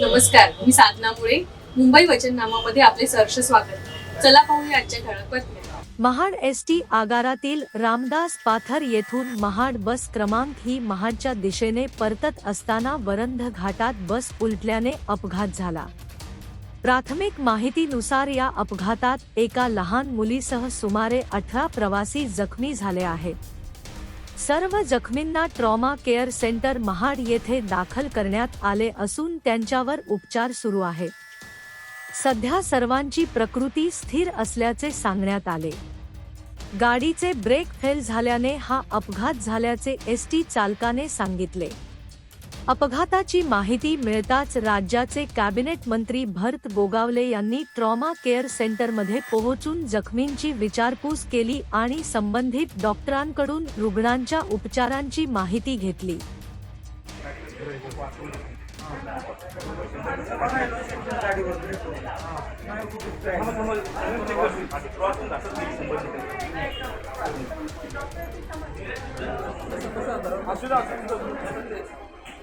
नमस्कार मी साधना मुळे. मुंबई वचननामामध्ये आपले सहर्ष स्वागत. चला पाहूया आजच्या ठळक बातम्या. महाड एस टी आगारातील रामदास पाथर येथून महाड बस क्रमांक ही महाडच्या दिशेने परतत असताना वरंध घाटात बस उलटल्याने अपघात झाला. प्राथमिक माहितीनुसार या अपघातात एका लहान मुलीसह सुमारे अठरा प्रवासी जखमी झाले आहेत. सर्व जखमींना ट्रॉमा केअर सेंटर महाड येथे दाखल करण्यात आले असून त्यांच्यावर उपचार सुरू आहेत सध्या सर्वांची प्रकृती स्थिर असल्याचे सांगण्यात आले. गाडीचे ब्रेक फेल झाल्याने हा अपघात झाल्याचे एस टी चालकाने सांगितले. अपघाताची माहिती मिळताच राज्याचे कॅबिनेट मंत्री भरत गोगावले यांनी ट्रॉमा केअर सेंटरमध्ये पोहोचून जखमींची विचारपूस केली आणि संबंधित डॉक्टरांकडून रुग्णांच्या उपचारांची माहिती घेतली.